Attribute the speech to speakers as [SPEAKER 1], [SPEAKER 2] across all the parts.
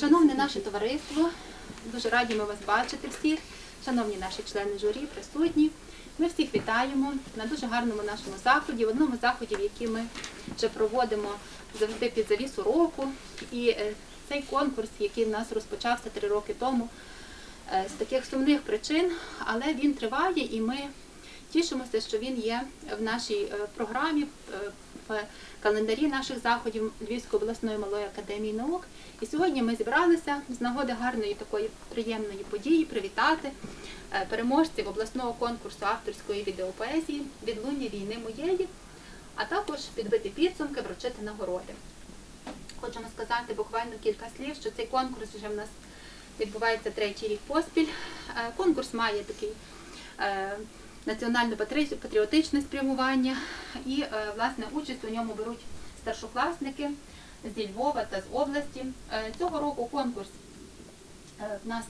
[SPEAKER 1] Шановне наше товариство, дуже раді ми вас бачити всіх. Шановні наші члени журі, присутні. Ми всіх вітаємо на дуже гарному нашому заході, в одному заході, який ми вже проводимо завжди під завісу року. І е, цей конкурс, який в нас розпочався три роки тому, е, з таких сумних причин, але він триває і ми тішимося, що він є в нашій е, програмі, в календарі наших заходів Львівської обласної малої академії наук. І сьогодні ми зібралися з нагоди гарної такої приємної події привітати е, переможців обласного конкурсу авторської відеопоезії «Відлуння війни моєї, а також підбити підсумки, вручити нагороди. Хочемо сказати буквально кілька слів, що цей конкурс вже в нас відбувається третій рік поспіль. Е, Конкурс має такий е, національно-патріотичне спрямування і е, власне участь у ньому беруть старшокласники зі Львова та з області. Е, Цього року конкурс е, в нас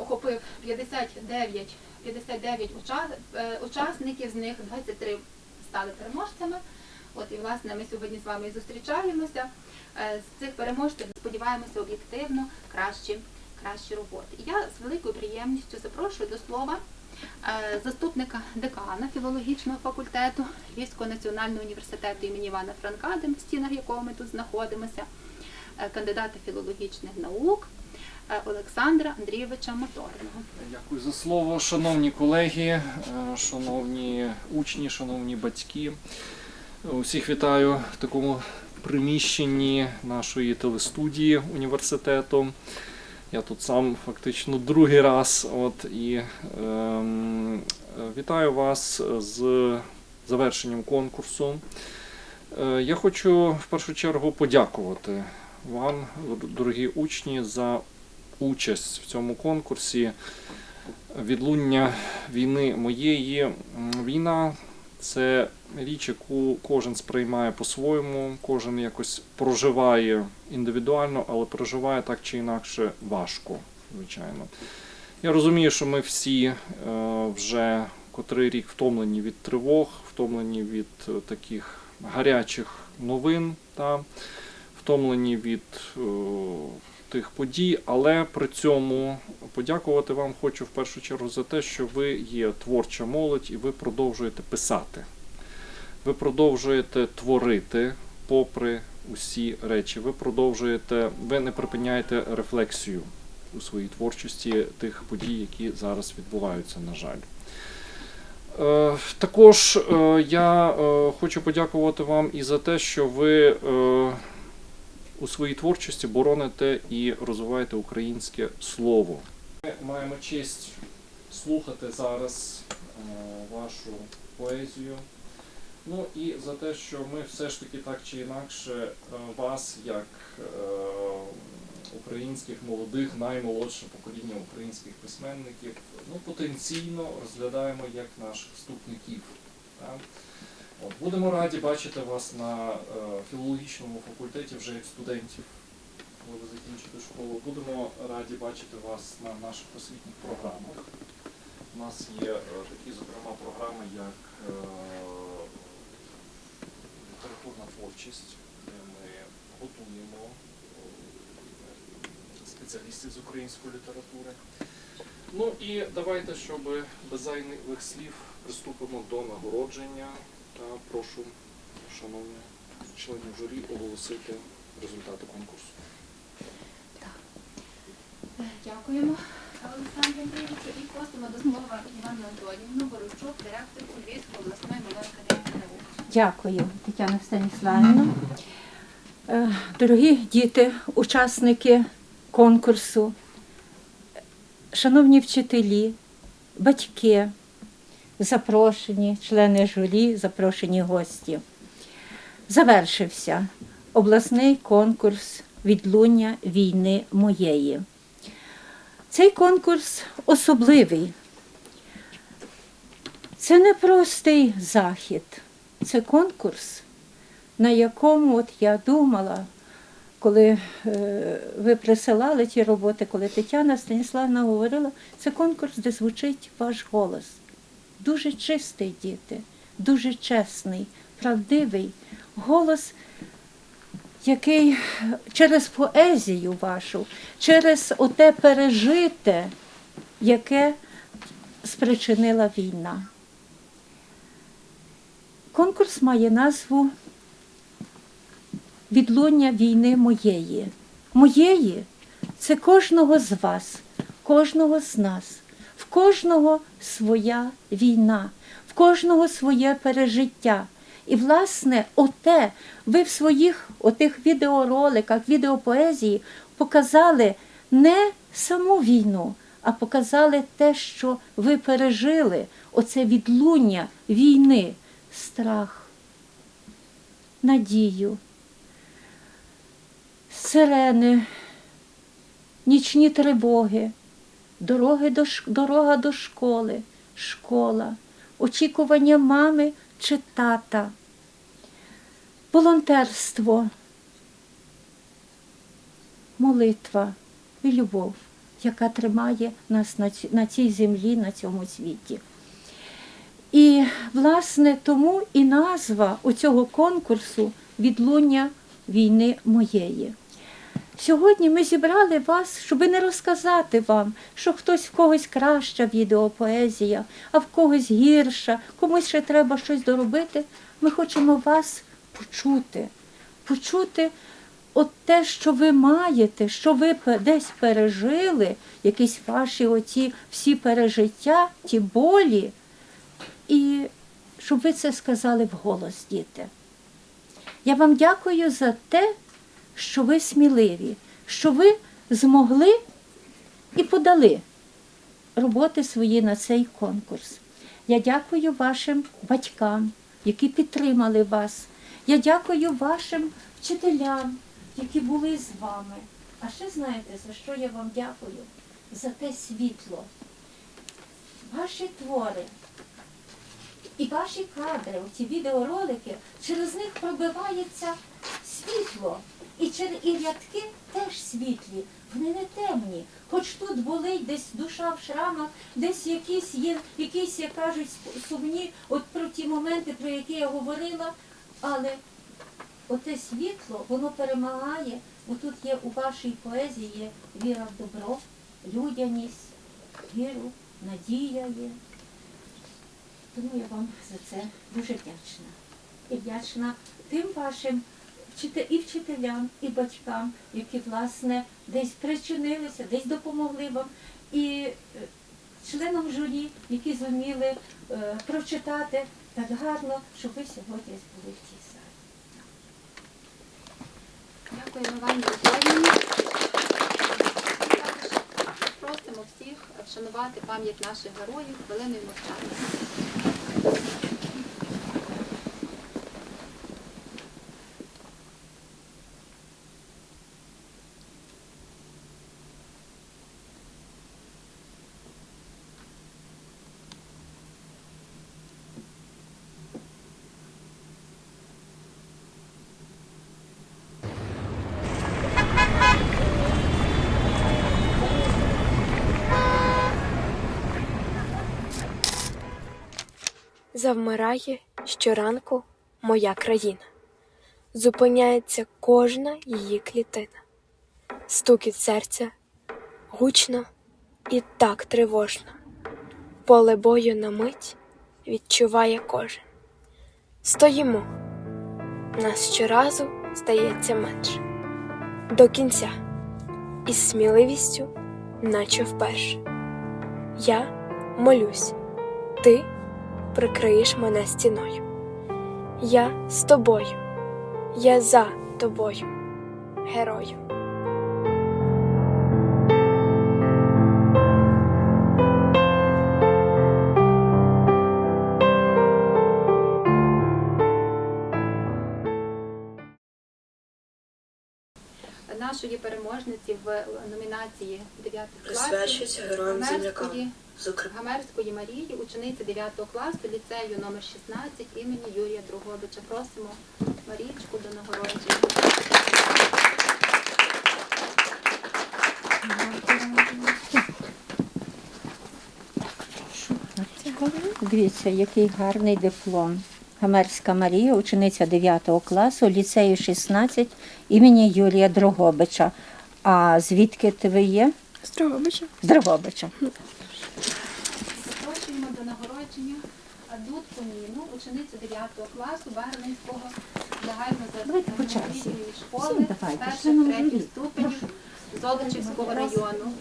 [SPEAKER 1] охопив 59, 59 уча- е, учасників, з них 23 стали переможцями. От і власне ми сьогодні з вами зустрічаємося. З цих переможців сподіваємося об'єктивно кращі, кращі роботи. І я з великою приємністю запрошую до слова заступника декана філологічного факультету Львівського національного університету імені Івана Франка, де в стінах якого ми тут знаходимося, е, кандидата філологічних наук е, Олександра Андрійовича Моторного.
[SPEAKER 2] Дякую за слово, шановні колеги, е, шановні учні, шановні батьки. Усіх вітаю в такому приміщенні нашої телестудії університету. Я тут сам фактично другий раз. От, і е, вітаю вас з завершенням конкурсу. Е, я хочу в першу чергу подякувати вам, дорогі учні, за участь в цьому конкурсі. Відлуння війни моєї. Війна це річ, яку кожен сприймає по-своєму, кожен якось проживає індивідуально, але проживає так чи інакше важко, звичайно. Я розумію, що ми всі е, вже котрий рік втомлені від тривог, втомлені від е, таких гарячих новин, та, втомлені від е, тих подій, але при цьому подякувати вам хочу в першу чергу за те, що ви є творча молодь і ви продовжуєте писати. Ви продовжуєте творити попри усі речі. Ви продовжуєте, ви не припиняєте рефлексію у своїй творчості тих подій, які зараз відбуваються, на жаль. Е, Також е, я е, хочу подякувати вам і за те, що ви у своїй творчості бороните і розвиваєте українське слово. Ми маємо честь слухати зараз е, вашу поезію. Ну і за те, що ми все ж таки так чи інакше е, вас, як е, українських молодих, наймолодше покоління українських письменників, ну потенційно розглядаємо як наших вступників. Так? От, будемо раді бачити вас на філологічному факультеті вже як студентів, коли ви закінчите школу. Будемо раді бачити вас на наших освітніх програмах. У нас є е, такі, зокрема, програми, як е, літературна творчість, де ми готуємо е, спеціалістів з української літератури. Ну і давайте, щоб без зайвих слів приступимо до нагородження. Та прошу, шановні членів журі, оголосити результати конкурсу.
[SPEAKER 1] Дякуємо, Олександру Андрійовичу. І просимо до слова Івану Антонівну Борочук, директорку Львівської обласної академії наук.
[SPEAKER 3] Дякую, Тетяна Станіславівна. Е, Дорогі діти, учасники конкурсу, шановні вчителі, батьки, запрошені, члени журі, запрошені гості. Завершився обласний конкурс відлуння війни моєї. Цей конкурс особливий. Це не простий захід. Це конкурс, на якому от я думала, коли е, ви присилали ті роботи, коли Тетяна Станіславна говорила, це конкурс, де звучить ваш голос. Дуже чистий, діти, дуже чесний, правдивий голос який через поезію вашу, через оте пережите, яке спричинила війна. Конкурс має назву Відлуння війни моєї. Моєї це кожного з вас, кожного з нас, в кожного своя війна, в кожного своє пережиття. І, власне, оте ви в своїх отих відеороликах, відеопоезії показали не саму війну, а показали те, що ви пережили, оце відлуння війни, страх, надію, сирени, нічні тривоги, дороги до, дорога до школи, школа, очікування мами чи тата, волонтерство, молитва і любов, яка тримає нас на цій землі, на цьому світі. І, власне, тому і назва оцього конкурсу відлуння війни моєї. Сьогодні ми зібрали вас, щоб не розказати вам, що хтось в когось краща відеопоезія, а в когось гірша, комусь ще треба щось доробити. Ми хочемо вас почути, почути от те, що ви маєте, що ви десь пережили, якісь ваші оці всі пережиття, ті болі, і щоб ви це сказали вголос, діти. Я вам дякую за те, що ви сміливі, що ви змогли і подали роботи свої на цей конкурс. Я дякую вашим батькам, які підтримали вас. Я дякую вашим вчителям, які були з вами. А ще знаєте, за що я вам дякую? За те світло. Ваші твори і ваші кадри, ці відеоролики, через них пробивається світло. І, чер- і рядки теж світлі, вони не темні. Хоч тут болить десь душа в шрамах, десь якісь є, якісь, як кажуть, сумні, от про ті моменти, про які я говорила, але оте світло, воно перемагає, бо тут є у вашій поезії є віра в добро, людяність, віру, надія є. Тому я вам за це дуже вдячна. І вдячна тим вашим і вчителям, і батькам, які, власне, десь причинилися, десь допомогли вам, і е, членам журі, які зуміли е, прочитати так гарно, щоб ви сьогодні були в цій залі.
[SPEAKER 1] Дякуємо вам, Просимо всіх вшанувати пам'ять наших героїв хвилиною мовчання.
[SPEAKER 4] Завмирає щоранку моя країна, зупиняється кожна її клітина, стукіт серця гучно і так тривожно, поле бою на мить відчуває кожен. Стоїмо, нас щоразу стається менше. До кінця, із сміливістю, наче вперше. Я молюсь, ти прикриєш мене стіною. Я з тобою, я за тобою, герою.
[SPEAKER 1] Нашої переможниці в номінації 9 класу
[SPEAKER 5] Присвячується героям землякам, зокрема.
[SPEAKER 1] Гамерської Марії, учениці 9 класу ліцею номер 16 імені Юрія Другобича. Просимо Марічку до нагородження.
[SPEAKER 3] Дивіться, який гарний диплом. Гамерська Марія, учениця 9 класу ліцею 16 імені Юрія Дрогобича. А звідки ти ви є?
[SPEAKER 4] Здравобича.
[SPEAKER 3] З Дрогобича.
[SPEAKER 1] До нагородження Дудку Ніну, ученицю 9 класу Бернинського
[SPEAKER 3] Давайте по
[SPEAKER 1] школи перших третіх ступенів Золочівського району.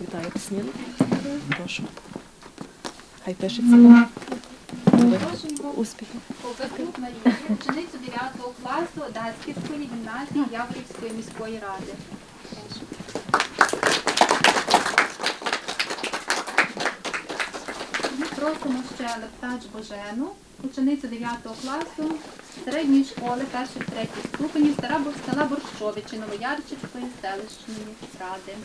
[SPEAKER 5] Вітаю Смілу. Прошу. Хай пишеться. Успіху.
[SPEAKER 1] Ковбасюк Марію, ученицю 9 класу Дацьківської гімназії Яворівської міської ради. Прошу. Ми просимо ще Лептач Божену, ученицю 9 класу середньої школи перших третіх ступенів села села Борщовичі Новоярчівської селищної ради.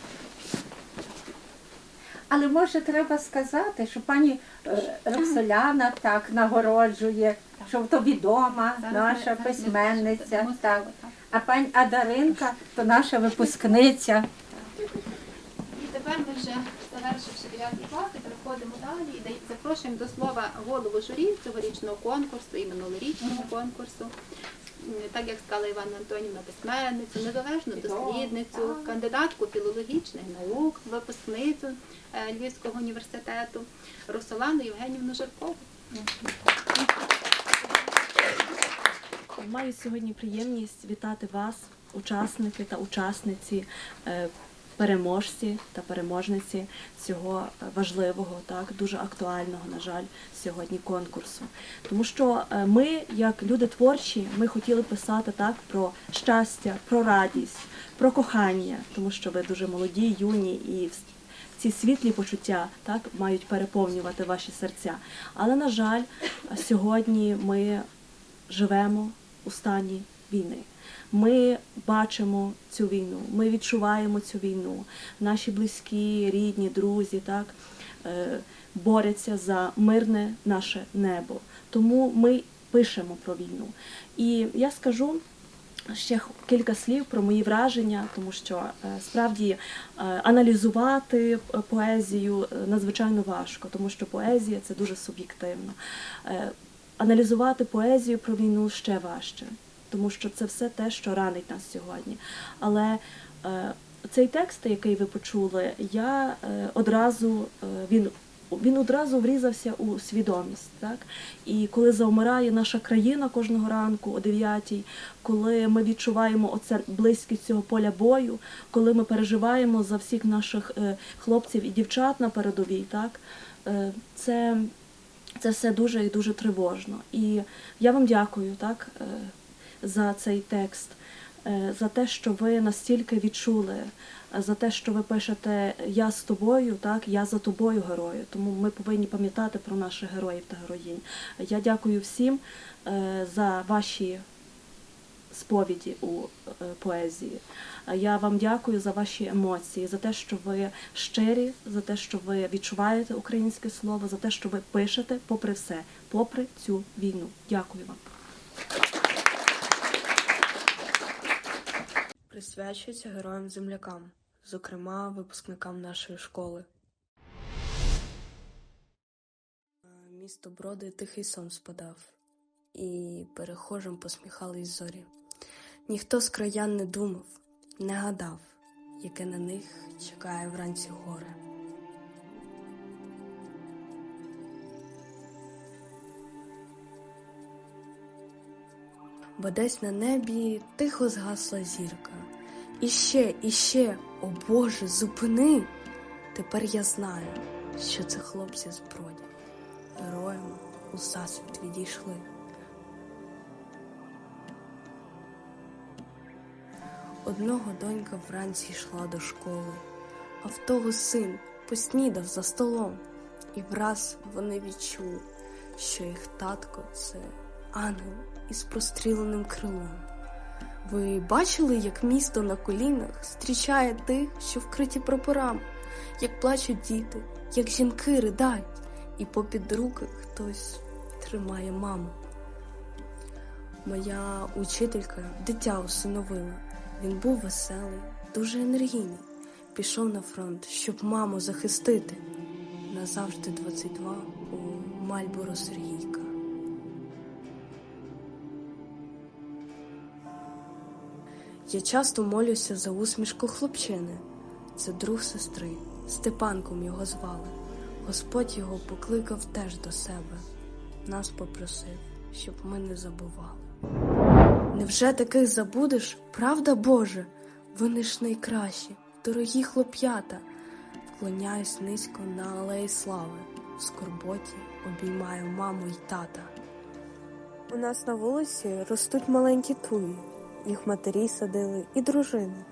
[SPEAKER 3] Але може треба сказати, що пані е, Роксоляна так нагороджує, що то відома наша письменниця. Так. А пані Адаринка то наша випускниця.
[SPEAKER 1] І тепер ми вже завершивши 9 клас, переходимо далі і запрошуємо до слова голову журі цьогорічного конкурсу і минулорічного конкурсу. Так як сказала Івана Антонівна, письменницю, незалежну дослідницю, кандидатку філологічних наук, випускницю е, Львівського університету Русолану Євгенівну Жаркову.
[SPEAKER 5] Маю сьогодні приємність вітати вас, учасники та учасниці, е, переможці та переможниці цього е, важливого, так дуже актуального, на жаль, сьогодні конкурсу. Тому що е, ми, як люди творчі, ми хотіли писати так про щастя, про радість, про кохання, тому що ви дуже молоді, юні і ці світлі почуття так мають переповнювати ваші серця. Але на жаль, сьогодні ми живемо у стані війни. Ми бачимо цю війну, ми відчуваємо цю війну. Наші близькі, рідні, друзі, так е, борються за мирне наше небо. Тому ми пишемо про війну. І я скажу. Ще кілька слів про мої враження, тому що е, справді е, аналізувати поезію надзвичайно важко, тому що поезія це дуже суб'єктивно. Аналізувати поезію про війну ще важче, тому що це все те, що ранить нас сьогодні. Але е, цей текст, який ви почули, я е, одразу е, він. Він одразу врізався у свідомість, так і коли завмирає наша країна кожного ранку о 9 коли ми відчуваємо оце близькість цього поля бою, коли ми переживаємо за всіх наших хлопців і дівчат на передовій, так це, це все дуже і дуже тривожно. І я вам дякую так, за цей текст, е, за те, що ви настільки відчули, е, за те, що ви пишете Я з тобою, так, я за тобою герою. Тому ми повинні пам'ятати про наших героїв та героїнь. Я дякую всім е, за ваші сповіді у поезії. Я вам дякую за ваші емоції, за те, що ви щирі, за те, що ви відчуваєте українське слово, за те, що ви пишете попри все, попри цю війну. Дякую вам.
[SPEAKER 4] Присвячується героям-землякам, зокрема випускникам нашої школи. Місто Броди тихий сон спадав, і перехожим посміхались зорі. Ніхто з краян не думав, не гадав, яке на них чекає вранці горе. Бо десь на небі тихо згасла зірка. Іще, іще, о Боже, зупини. Тепер я знаю, що це хлопці з броді. Героям у засвіт відійшли. Одного донька вранці йшла до школи, а в того син поснідав за столом, і враз вони відчули, що їх татко це ангел із простріленим крилом. Ви бачили, як місто на колінах зустрічає тих, що вкриті прапорами, як плачуть діти, як жінки ридають, і попід руки хтось тримає маму. Моя учителька дитя усиновила. Він був веселий, дуже енергійний. пішов на фронт, щоб маму захистити. Назавжди 22 у Мальборо Сергійка. Я часто молюся за усмішку хлопчини. Це друг сестри, Степанком його звали. Господь його покликав теж до себе. Нас попросив, щоб ми не забували. Невже таких забудеш, правда Боже? Вони ж найкращі, дорогі хлоп'ята. Вклоняюсь низько на алеї слави, в скорботі обіймаю маму й тата. У нас на вулиці ростуть маленькі туї, їх матері садили і дружини,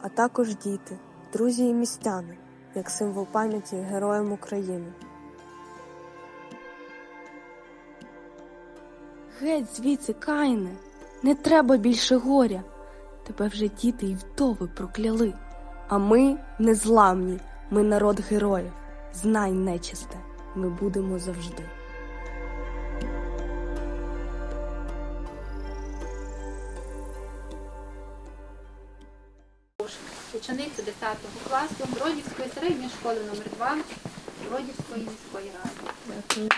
[SPEAKER 4] а також діти, друзі і містяни, як символ пам'яті героям України. Геть звідси, Каїне, не треба більше горя. Тебе вже діти й вдови прокляли. А ми незламні, ми народ героїв. Знай, нечисте, ми будемо завжди.
[SPEAKER 1] Ученицю 10 класу Бродівської середньої школи номер 2 Бродівської міської ради.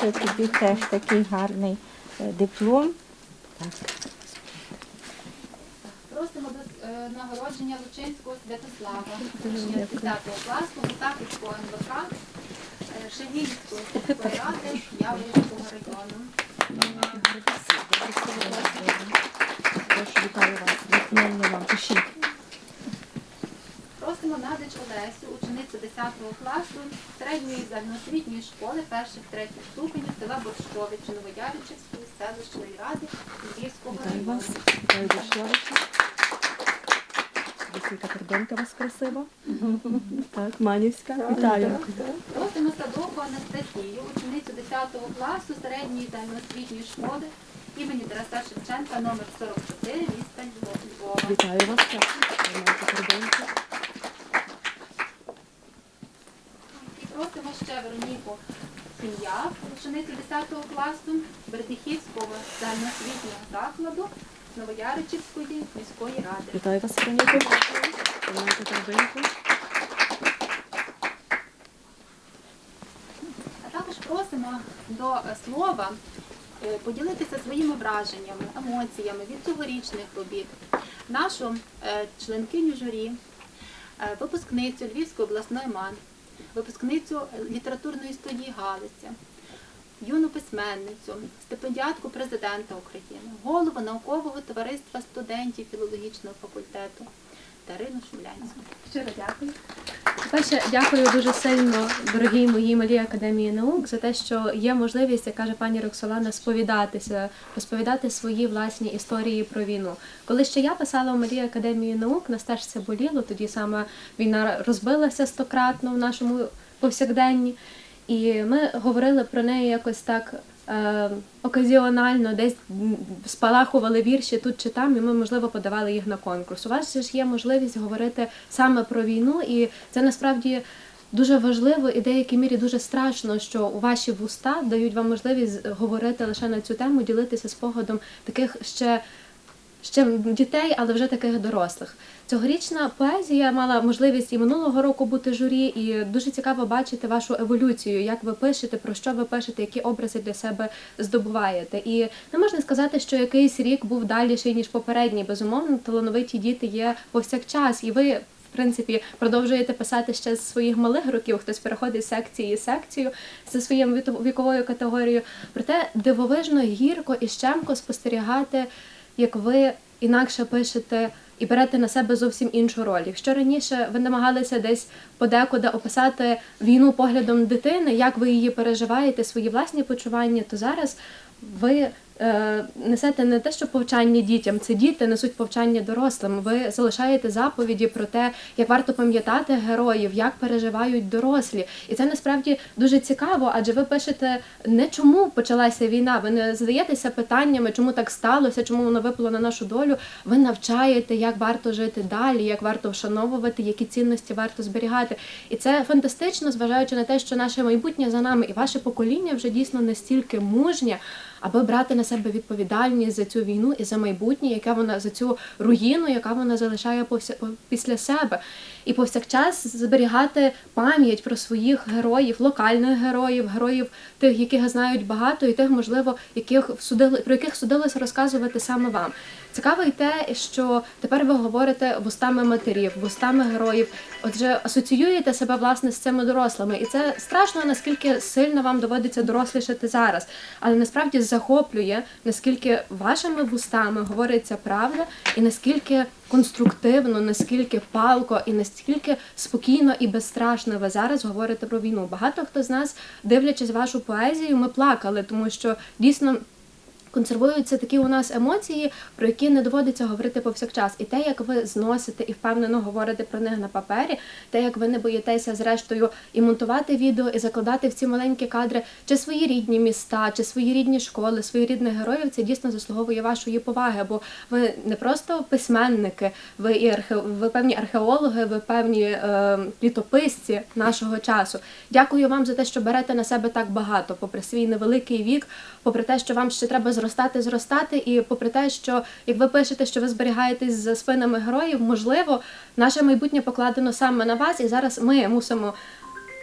[SPEAKER 3] Це тобі теж такий гарний е, диплом.
[SPEAKER 1] Просимо до е, нагородження Лучинського Святослава, учня 10 класу Мутаківського НВК е, Шевільської сільської ради Яворівського району.
[SPEAKER 5] Вітаю вас. Пишіть.
[SPEAKER 1] Просимо Надич Олесю, ученицю 10 класу середньої загальноосвітньої школи перших третіх ступенів села Борщовичі Новояричівської селищної ради Львівського району.
[SPEAKER 5] Вітаю Борщовича. Десійка Кордонка у вас красива. Так, Манівська. Вітаю.
[SPEAKER 1] Просимо Садову Анастасію, ученицю 10 класу середньої загальноосвітньої школи імені Тараса Шевченка номер 44 міста Львова.
[SPEAKER 5] Вітаю вас.
[SPEAKER 1] І просимо ще Вероніку Сім'я, ученицю 10 класу Бердихівського загальноосвітнього закладу Новояричівської міської ради.
[SPEAKER 5] Вітаю вас, Вероніку.
[SPEAKER 1] Просимо до слова е, поділитися своїми враженнями, емоціями від цьогорічних робіт. Нашу е, членкиню журі, е, випускницю Львівської обласної МАН, випускницю літературної студії Галиця, юну письменницю, стипендіатку президента України, голову наукового товариства студентів філологічного факультету Дарину Шумлянську. Щиро дякую.
[SPEAKER 6] По-перше, дякую дуже сильно, дорогій моїй малій академії наук, за те, що є можливість, як каже пані Роксолана, сповідатися, розповідати свої власні історії про війну. Коли ще я писала в малій академії наук, нас теж це боліло. Тоді саме війна розбилася стократно в нашому повсякденні. І ми говорили про неї якось так е, оказіонально, десь спалахували вірші тут чи там, і ми, можливо, подавали їх на конкурс. У вас ж є можливість говорити саме про війну, і це насправді. Дуже важливо і в деякій мірі дуже страшно, що ваші вуста дають вам можливість говорити лише на цю тему, ділитися спогадом таких ще ще дітей, але вже таких дорослих. Цьогорічна поезія мала можливість і минулого року бути журі, і дуже цікаво бачити вашу еволюцію, як ви пишете, про що ви пишете, які образи для себе здобуваєте. І не можна сказати, що якийсь рік був далі ніж попередній. Безумовно, талановиті діти є повсякчас, і ви. В принципі, продовжуєте писати ще з своїх малих років, хтось переходить з секції секцію за своєю віковою категорією. Проте дивовижно гірко і щемко спостерігати як ви інакше пишете і берете на себе зовсім іншу роль. Якщо раніше ви намагалися десь подекуди описати війну поглядом дитини, як ви її переживаєте, свої власні почування, то зараз ви несете не те, що повчання дітям, це діти несуть повчання дорослим. Ви залишаєте заповіді про те, як варто пам'ятати героїв, як переживають дорослі. І це насправді дуже цікаво, адже ви пишете не чому почалася війна, ви не задаєтеся питаннями, чому так сталося, чому воно випало на нашу долю. Ви навчаєте, як варто жити далі, як варто вшановувати, які цінності варто зберігати. І це фантастично, зважаючи на те, що наше майбутнє за нами і ваше покоління вже дійсно настільки мужнє. Аби брати на себе відповідальність за цю війну і за майбутнє, яке вона за цю руїну, яка вона залишає після себе. І повсякчас зберігати пам'ять про своїх героїв, локальних героїв, героїв тих, яких знають багато, і тих, можливо, яких судили, про яких судилося розказувати саме вам. Цікаво й те, що тепер ви говорите вустами матерів, вустами героїв. Отже, асоціюєте себе власне з цими дорослими, і це страшно, наскільки сильно вам доводиться дорослішати зараз. Але насправді захоплює, наскільки вашими вустами говориться правда, і наскільки конструктивно, наскільки палко, і наскільки спокійно і безстрашно ви зараз говорите про війну. Багато хто з нас, дивлячись вашу поезію, ми плакали, тому що дійсно. Консервуються такі у нас емоції, про які не доводиться говорити повсякчас. І те, як ви зносите і впевнено говорите про них на папері, те, як ви не боїтеся зрештою і монтувати відео, і закладати в ці маленькі кадри чи свої рідні міста, чи свої рідні школи, своїх рідних героїв, це дійсно заслуговує вашої поваги. Бо ви не просто письменники, ви і архе... ви певні археологи, ви певні е, літописці нашого часу. Дякую вам за те, що берете на себе так багато, попри свій невеликий вік, попри те, що вам ще треба зростати, зростати, і попри те, що як ви пишете, що ви зберігаєтесь за спинами героїв, можливо, наше майбутнє покладено саме на вас, і зараз ми мусимо.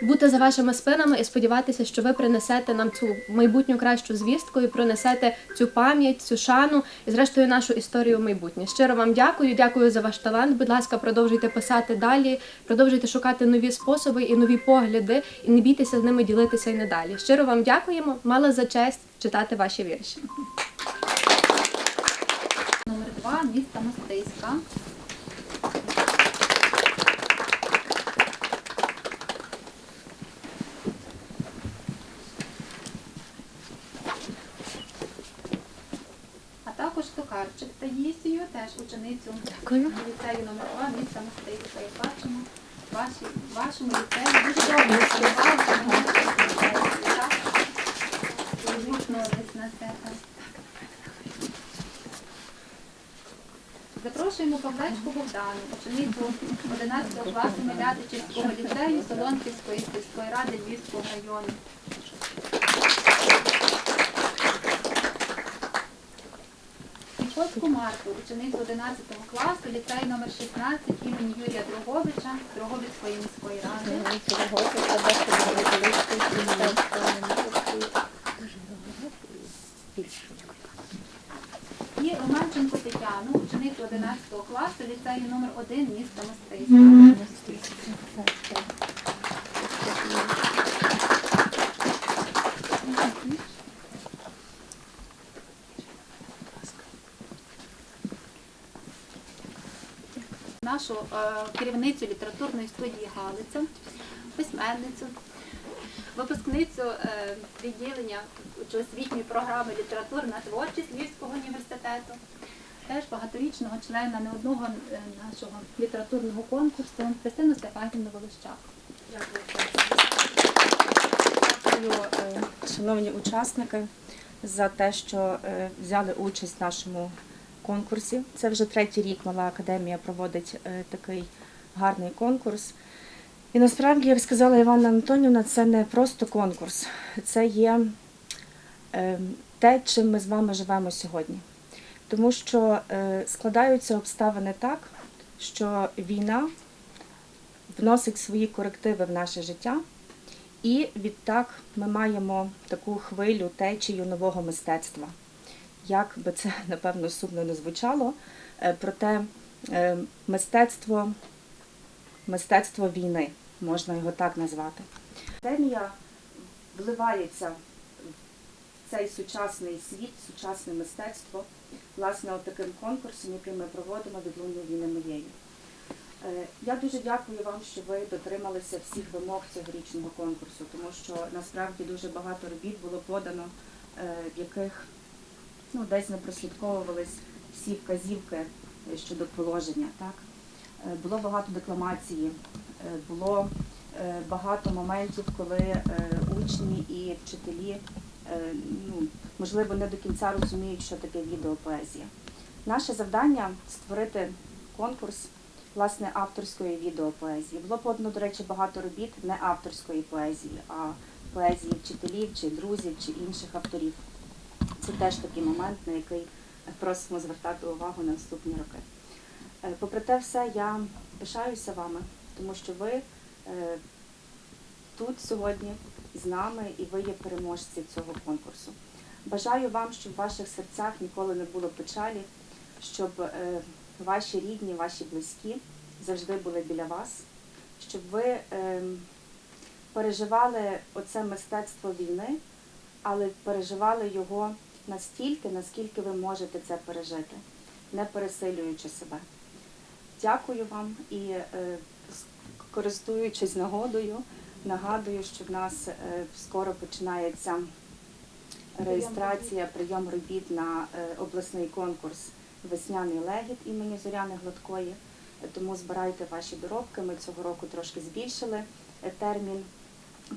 [SPEAKER 6] Бути за вашими спинами і сподіватися, що ви принесете нам цю майбутню кращу звістку і принесете цю пам'ять, цю шану і, зрештою, нашу історію в майбутнє. Щиро вам дякую, дякую за ваш талант. Будь ласка, продовжуйте писати далі, продовжуйте шукати нові способи і нові погляди, і не бійтеся з ними ділитися і надалі. Щиро вам дякуємо. Мала за честь читати ваші вірші.
[SPEAKER 1] Номер два міста Мостиська. А також Токарчик Таїсію, теж ученицю ліцею номер 2 міста Мостиська. Як бачимо, ваші, вашому ліцеї дуже добре. На Запрошуємо Павлечку Богдану, ученицю 11 класу Милятичівського ліцею Солонківської сільської ради Львівського району. Міхоцьку Марту, ученицю 11 класу, ліцей номер 16 імені Юрія Дроговича, Дроговицької міської ради. І Романченко Тетяну, ученицю 11 класу, ліцею номер 1 міста Мостиська. Нашу е, керівницю літературної студії Галиця, письменницю, випускницю е, відділення освітньої програми Літературна творчість Львівського університету, теж багаторічного члена не одного е, нашого літературного конкурсу Христину Стефанівну Волощак.
[SPEAKER 7] Дякую, е, шановні учасники, за те, що взяли участь в нашому конкурсі. Це вже третій рік Мала Академія проводить е, такий гарний конкурс. І насправді, як сказала Івана Антонівна, це не просто конкурс, це є е, те, чим ми з вами живемо сьогодні. Тому що е, складаються обставини так, що війна вносить свої корективи в наше життя. І відтак ми маємо таку хвилю течію нового мистецтва. Як би це напевно сумно не звучало, е, проте е, мистецтво, мистецтво війни, можна його так назвати. Академія вливається в цей сучасний світ, сучасне мистецтво, власне, таким конкурсом, який ми проводимо від луння війни моєї. Е, Я дуже дякую вам, що ви дотрималися всіх вимог цьогорічного конкурсу, тому що насправді дуже багато робіт було подано, в яких ну, десь не прослідковувались всі вказівки е, щодо положення. Так? Е, Було багато декламації, е, було багато моментів, коли учні і вчителі ну, можливо не до кінця розуміють, що таке відеопоезія. Наше завдання створити конкурс власне авторської відеопоезії. Було подано, до речі, багато робіт не авторської поезії, а поезії вчителів чи друзів чи інших авторів. Це теж такий момент, на який просимо звертати увагу на наступні роки. Е, Попри те все, я пишаюся вами, тому що ви е, тут сьогодні з нами і ви є переможці цього конкурсу. Бажаю вам, щоб в ваших серцях ніколи не було печалі, щоб е, ваші рідні, ваші близькі завжди були біля вас, щоб ви ем, переживали оце мистецтво війни, але переживали його настільки, наскільки ви можете це пережити, не пересилюючи себе. Дякую вам і е, користуючись нагодою, нагадую, що в нас е, скоро починається реєстрація, прийом робіт на е, обласний конкурс Весняний легіт імені Зоряни Гладкої. Тому збирайте ваші доробки. Ми цього року трошки збільшили термін,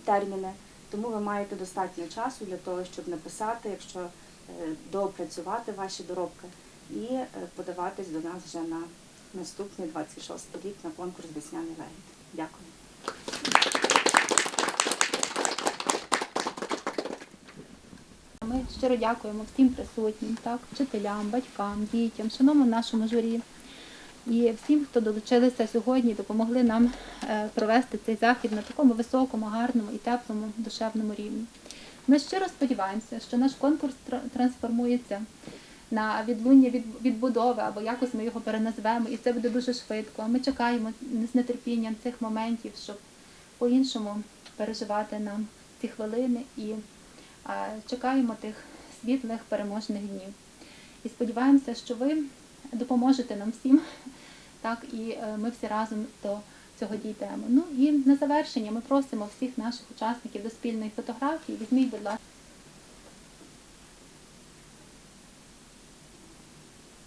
[SPEAKER 7] терміни. Тому ви маєте достатньо часу для того, щоб написати, якщо е, доопрацювати ваші доробки і е, подаватись до нас вже на наступний 26 рік на конкурс Весняний легіт. Дякую.
[SPEAKER 1] Ми щиро дякуємо всім присутнім, так, вчителям, батькам, дітям, шановному нашому журі і всім, хто долучилися сьогодні, допомогли нам е, провести цей захід на такому високому, гарному і теплому душевному рівні. Ми щиро сподіваємося, що наш конкурс тр- трансформується на відлуння від відбудови, або якось ми його переназвемо, і це буде дуже швидко. Ми чекаємо з нетерпінням цих моментів, щоб по-іншому переживати нам ці хвилини і чекаємо тих світлих переможних днів. І сподіваємося, що ви допоможете нам всім, так і е, ми всі разом до цього дійдемо. Ну і на завершення ми просимо всіх наших учасників до спільної фотографії. Візьміть, будь ласка.